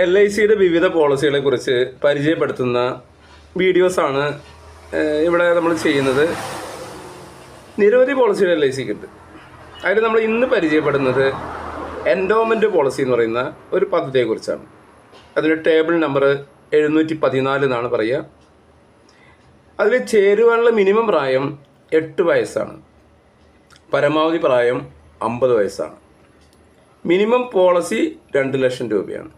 L I സിയുടെ വിവിധ പോളിസികളെ കുറിച്ച് പരിചയപ്പെടുത്തുന്ന വീഡിയോസാണ് ഇവിടെ നമ്മൾ ചെയ്യുന്നത്. നിരവധി പോളിസികൾ എൽ ഐ സിക്ക് ഉണ്ട്. അതിൽ നമ്മൾ ഇന്ന് പരിചയപ്പെടുന്നത് എൻഡോമെന്റ് പോളിസി എന്ന് പറയുന്ന ഒരു പദ്ധതിയെക്കുറിച്ചാണ് അതിന്റെ ടേബിൾ നമ്പർ എഴുന്നൂറ്റി പതിനാല് എന്നാണ് പറയുക. അതിൽ ചേരുവാനുള്ള മിനിമം പ്രായം എട്ട് വയസ്സാണ്. പരമാവധി പ്രായം അമ്പത് വയസ്സാണ്. മിനിമം പോളിസി രണ്ട് ലക്ഷം രൂപയാണ്.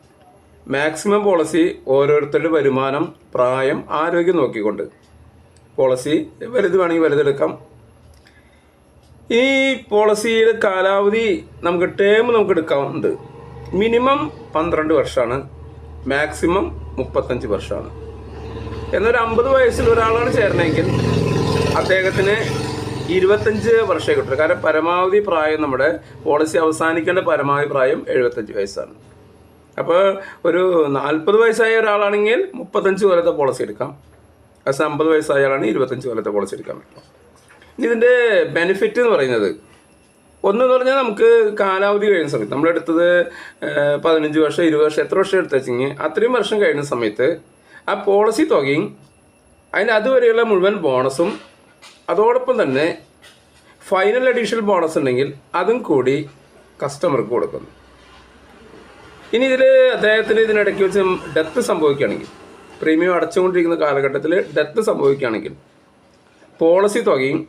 മാക്സിമം പോളിസി ഓരോരുത്തരുടെ വരുമാനം പ്രായം ആരോഗ്യം നോക്കിക്കൊണ്ട്. പോളിസി വലുത് വേണമെങ്കിൽ വലുതെടുക്കാം. ഈ പോളിസിയുടെ കാലാവധി നമുക്ക് ടേം നമുക്ക് എടുക്കാറുണ്ട് മിനിമം പന്ത്രണ്ട് വർഷമാണ്. മാക്സിമം മുപ്പത്തഞ്ച് വർഷമാണ്. എന്നൊരു അമ്പത് വയസ്സിൽ ഒരാളാണ് ചേരണമെങ്കിൽ അദ്ദേഹത്തിന് ഇരുപത്തഞ്ച് വർഷമേ കിട്ടുള്ളൂ. കാരണം പരമാവധി പ്രായം നമ്മുടെ പോളിസി അവസാനിക്കേണ്ട പരമാവധി പ്രായം എഴുപത്തഞ്ച് വയസ്സാണ്. അപ്പോൾ ഒരു നാൽപ്പത് വയസ്സായ ഒരാളാണെങ്കിൽ മുപ്പത്തഞ്ച് കൊല്ലത്തെ പോളിസി എടുക്കാം. പക്ഷേ അമ്പത് വയസ്സായ ആളാണെങ്കിൽ ഇരുപത്തഞ്ച് കൊല്ലത്തെ പോളിസി എടുക്കാൻ പറ്റും. ഇനി ഇതിന്റെ ബെനിഫിറ്റ് എന്ന് പറയുന്നത് ഒന്നെന്ന് പറഞ്ഞാൽ നമുക്ക് കാലാവധി കഴിയുന്ന സമയത്ത് നമ്മളെടുത്തത് പതിനഞ്ച് വർഷം ഇരുപത് വർഷം എത്ര വർഷം എടുത്തു വെച്ചെങ്കിൽ അത്രയും വർഷം കഴിയുന്ന സമയത്ത് ആ പോളിസി തുകയും അതിന് അതുവരെയുള്ള മുഴുവൻ ബോണസും അതോടൊപ്പം തന്നെ ഫൈനൽ അഡീഷണൽ ബോണസ് ഉണ്ടെങ്കിൽ അതും കൂടി കസ്റ്റമർക്ക് കൊടുക്കുന്നു. ഇനി ഇതിൽ അദ്ദേഹത്തിന് ഇതിനിടയ്ക്ക് വെച്ച് ഡെത്ത് സംഭവിക്കുകയാണെങ്കിൽ പ്രീമിയം അടച്ചുകൊണ്ടിരിക്കുന്ന കാലഘട്ടത്തിൽ ഡെത്ത് സംഭവിക്കുകയാണെങ്കിൽ പോളിസി തുകയും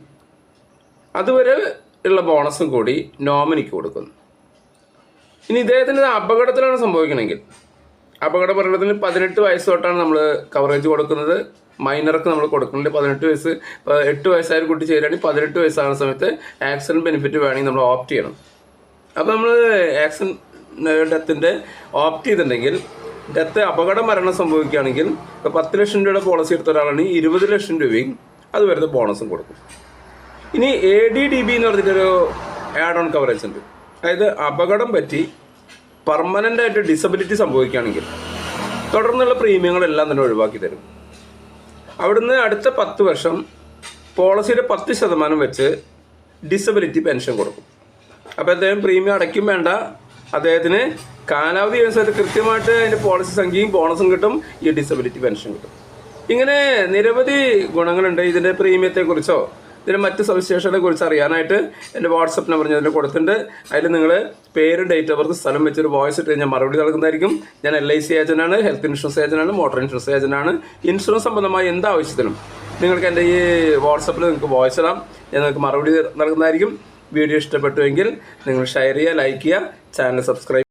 അതുവരെ ഉള്ള ബോണസും കൂടി നോമിനിക്ക് കൊടുക്കുന്നു. ഇനി ഇദ്ദേഹത്തിന് അപകടത്തിലാണ് സംഭവിക്കണമെങ്കിൽ അപകട മരണത്തിന് പതിനെട്ട് വയസ്സ് തൊട്ടാണ് നമ്മൾ കവറേജ് കൊടുക്കുന്നത്. മൈനർക്ക് നമ്മൾ കൊടുക്കുന്നുണ്ട് പതിനെട്ട് വയസ്സ് എട്ട് വയസ്സായ കുട്ടി ചേരുകയാണെങ്കിൽ പതിനെട്ട് വയസ്സാകുന്ന സമയത്ത് ആക്സിഡന്റ് ബെനിഫിറ്റ് വേണമെങ്കിൽ നമ്മൾ ഓപ്റ്റ് ചെയ്യണം. അപ്പോൾ നമ്മൾ ആക്സിഡന്റ് ഡെത്തിന്റെ ഓപ്റ്റ് ചെയ്തിട്ടുണ്ടെങ്കിൽ ഡെത്ത് അപകട മരണം സംഭവിക്കുകയാണെങ്കിൽ ഇപ്പോൾ പത്ത് ലക്ഷം രൂപയുടെ പോളിസി എടുത്ത ഒരാളാണെങ്കിൽ ഇരുപത് ലക്ഷം രൂപയും അത് വരുന്ന ബോണസും കൊടുക്കും. ഇനി എ ഡി ഡി ബി എന്ന് പറഞ്ഞിട്ടൊരു ആഡ് ഓൺ കവറേജ് ഉണ്ട്. അതായത് അപകടം പറ്റി പെർമനന്റ് ആയിട്ട് ഡിസബിലിറ്റി സംഭവിക്കുകയാണെങ്കിൽ തുടർന്നുള്ള പ്രീമിയങ്ങളെല്ലാം തന്നെ ഒഴിവാക്കി തരും. അവിടുന്ന് അടുത്ത പത്ത് വർഷം പോളിസിയുടെ പത്ത് ശതമാനം വെച്ച് ഡിസബിലിറ്റി പെൻഷൻ കൊടുക്കും. അപ്പോൾ അദ്ദേഹം പ്രീമിയം അടയ്ക്കും വേണ്ട അദ്ദേഹത്തിന് കാലാവധി അനുസരിച്ച് കൃത്യമായിട്ട് അതിന്റെ പോളിസി സംഖ്യയും ബോണസും കിട്ടും ഈ ഡിസബിലിറ്റി പെൻഷൻ കിട്ടും. ഇങ്ങനെ നിരവധി ഗുണങ്ങളുണ്ട് ഇതിന്റെ പ്രീമിയത്തെക്കുറിച്ചോ ഇതിന്റെ മറ്റ് സവിശേഷതകളെ കുറിച്ച് അറിയാനായിട്ട് എന്റെ വാട്സപ്പ് നമ്പർ ഞാൻ കൊടുത്തിട്ടുണ്ട്. അതിൽ നിങ്ങൾ പേര് ഡേറ്റ് ഓഫ് ബർത്ത് സ്ഥലം വെച്ചൊരു വോയിസ് ഇട്ട് കഴിഞ്ഞാൽ മറുപടി നൽകുന്നതായിരിക്കും. ഞാൻ എൽ ഐ സി ഏജന്റാണ് ഹെൽത്ത് ഇൻഷുറൻസ് ഏജന്റാണ് മോട്ടോർ ഇൻഷുറൻസ് ഏജന്റാണ് ഇൻഷുറൻസ് സംബന്ധമായ എന്ത് ആവശ്യത്തിനും നിങ്ങൾക്ക് എന്റെ ഈ വാട്സപ്പിൽ നിങ്ങൾക്ക് വോയിസ് ഇടാം. ഞാൻ നിങ്ങൾക്ക് മറുപടി നൽകുന്നതായിരിക്കും. വീഡിയോ ഇഷ്ടപ്പെട്ടുവെങ്കിൽ നിങ്ങൾ ഷെയർ ചെയ്യുക ലൈക്ക് ചെയ്യുക ചാനൽ സബ്സ്ക്രൈബ്